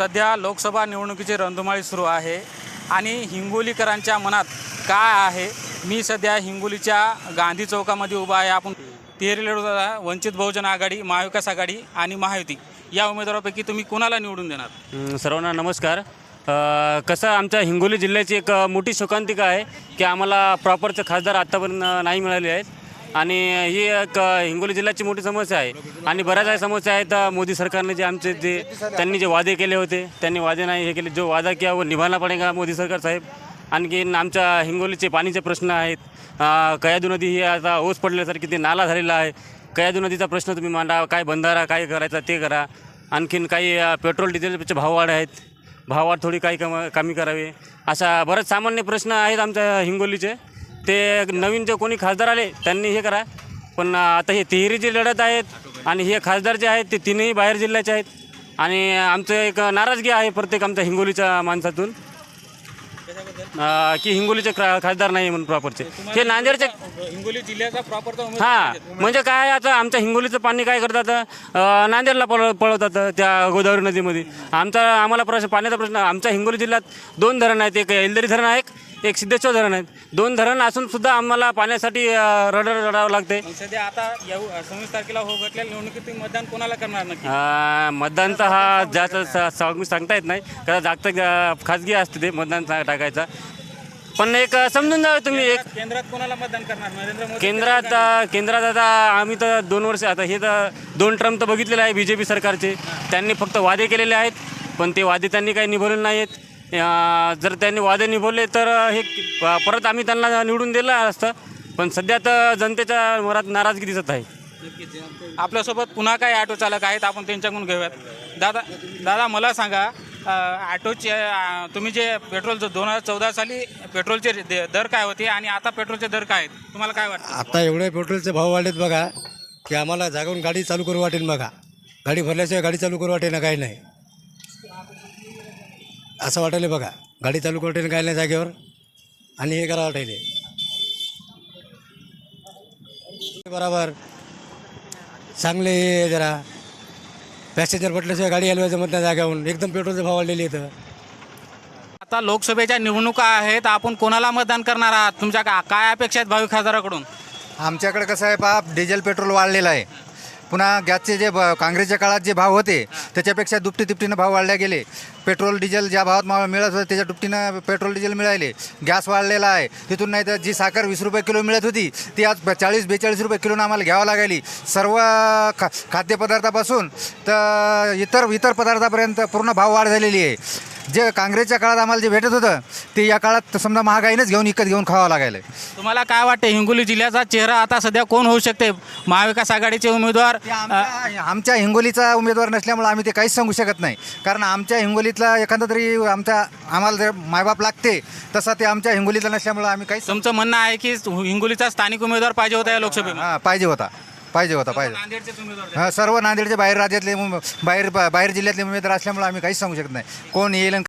सध्या लोकसभा निवडणुकीची रणधुमाळी सुरू आहे. आणि हिंगोलीकरांच्या मनात काय आहे? मी सध्या हिंगोलीच्या गांधी चौकामध्ये उभा आहे. आपण तिहेरी लढत वंचित बहुजन आघाडी महाविकास आघाडी आणि महायुती या उमेदवारापैकी तुम्ही कोणाला निवडून देणार? सर्वांना नमस्कार. कसं आमच्या हिंगोली जिल्ह्याची एक मोठी शोकांतिका आहे की आम्हाला प्रॉपरचे खासदार आत्तापर्यंत नाही मिळाले आहेत. आणि ही एक हिंगोली जिल्ह्याची मोठी समस्या आहे. आणि बऱ्याच काही समस्या आहेत मोदी सरकारने जे आमचे जे त्यांनी जे वादे केले होते त्यांनी वादे नाही हे केले. जो वादा किया वो निभाना पडेगा मोदी सरकार साहेब? आणखीन आमच्या हिंगोलीचे पाणीचे प्रश्न आहेत. कयादू नदी ही आता ओस पडल्यासारखी ते नाला झालेला आहे. कयादू नदीचा प्रश्न तुम्ही मांडा. काय बंधारा काय करायचा ते करा. आणखीन काही पेट्रोल डिझेलचे भाववाढ आहेत. भाववाढ थोडी काही कम कमी करावी. अशा बरेच सामान्य प्रश्न आहेत आमच्या हिंगोलीचे. ते नवीन जे कोणी खासदार आले त्यांनी हे करा. पण आता हे तिहेरी जे लढत आहेत आणि हे खासदार जे आहेत ते तीनही बाहेर जिल्ह्याचे आहेत. आणि आमचं एक नाराजगी आहे प्रत्येक आमच्या हिंगोलीच्या माणसातून. की हिंगोलीचे खासदार नाही म्हणून प्रॉपरचे. हे नांदेडचे हिंगोली जिल्ह्याचा प्रॉपरचा हां म्हणजे काय आता आमच्या हिंगोलीचं पाणी काय करतात नांदेडला पळ पळवतात त्या गोदावरी नदीमध्ये. आमचा आम्हाला प्रश्न पाण्याचा प्रश्न आमच्या हिंगोली जिल्ह्यात दोन धरण आहेत. एक एलदरी धरण आहे एक- सिद्धेश्वर धरण आहेत. दोन धरण असून सुद्धा आम्हाला पाण्यासाठी रडर रडावं लागते. सध्या आता येऊ सव्वीस तारखेला हो घटलेल्या निवडणुकीत मतदान कोणाला करणार अं, मतदान तर हा जास्त सांगू सांगता येत नाही. कारण जागतिक अं, खाजगी असते ते मतदान टाकायचा. पण एक समजून जावे तुम्ही एक. केंद्रात कोणाला मतदान करणार? नरेंद्र मोदी केंद्रात केंद्रात आता आम्ही तर दोन वर्ष आता हे तर दोन टर्म तर बघितलेले आहे बी जे पी सरकारचे. त्यांनी फक्त वादे केलेले आहेत पण ते वादे त्यांनी काही निभवलेले नाहीत अ, जर त्यांनी वादे निभवले तर हे प- परत आम्ही त्यांना निवडून दिलं असतं. पण सध्या तर जनतेच्या मनात नाराजगी दिसत आहे. आपल्यासोबत पुन्हा काही ऑटो चालक आहेत आपण त्यांच्याकडून घेऊयात. दादा दादा मला सांगा ऑटोचे तुम्ही जे पेट्रोल दोन हजार चौदा साली पेट्रोलचे दर काय होते आणि आता पेट्रोलचे दर काय आहेत? तुम्हाला काय वाटतं? आता एवढे पेट्रोलचे भाव वाढलेत बघा की आम्हाला जागून गाडी चालू करू वाटेल बघा. गाडी भरल्याशिवाय गाडी चालू करू वाटेल ना काही नाही. असं वाटायला बघा गाडी चालू करू वाटेल काही नाही जागेवर आणि हे करा वाटायले. बरोबर. चांगले हे जरा. पॅसेंजर म्हटल्याशिवाय गाडी हलवायचं मत नाही जाग्यावरून एकदम पेट्रोलचे भाव वाढलेले इथं. आता लोकसभेच्या निवडणुका आहेत. आपण कोणाला मतदान करणार आहात? तुमच्या का- काय अपेक्षा आहेत भावी खासदाराकडून? आमच्याकडे कसं आहे पहा डिझेल पेट्रोल वाढलेलं आहे. पुन्हा गॅसचे जे ब- काँग्रेसच्या काळात जे भाव होते त्याच्यापेक्षा दुपटी तिपटीनं भाव वाढले गेले. पेट्रोल डिझेल ज्या भावात मा- मिळत होतं त्याच्या दुपटीनं पेट्रोल डिझेल मिळाले. गॅस वाढलेला आहे. तिथून नाही तर जी साखर वीस रुपये किलो मिळत होती ती आज चाळीस बेचाळीस रुपये किलोनं आम्हाला घ्यावं लागली सर्व खा खाद्यपदार्थापासून तर इतर इतर पदार्थापर्यंत पूर्ण भाव वाढ झालेली आहे. जे काँग्रेसच्या काळात आम्हाला जे भेटत होतं ते या काळात समजा महागाईनंच घेऊन विकत घेऊन खावं लागायला. तुम्हाला काय वाटते हिंगोली जिल्ह्याचा चेहरा आता सध्या कोण होऊ शकते? महाविकास आघाडीचे उमेदवार आमच्या हिंगोलीचा उमेदवार नसल्यामुळे आम्ही ते काहीच सांगू शकत नाही. कारण आमच्या हिंगोलीतला एखादा तरी आमच्या आम्हाला जर मायबाप लागते तसा ते आमच्या हिंगोलीतला नसल्यामुळे आम्ही काहीच तुमचं म्हणणं आहे की हिंगोलीचा स्थानिक उमेदवार पाहिजे होता या लोकसभेमध्ये? हां पाहिजे होता. पाहिजे होता पाहिजे. उमेदवार हां सर्व नांदेडचे बाहेर राज्यातले बाहेर बाहेर जिल्ह्यातले उमेदवार असल्यामुळे आम्ही काहीच सांगू शकत नाही. कोण येईल आणि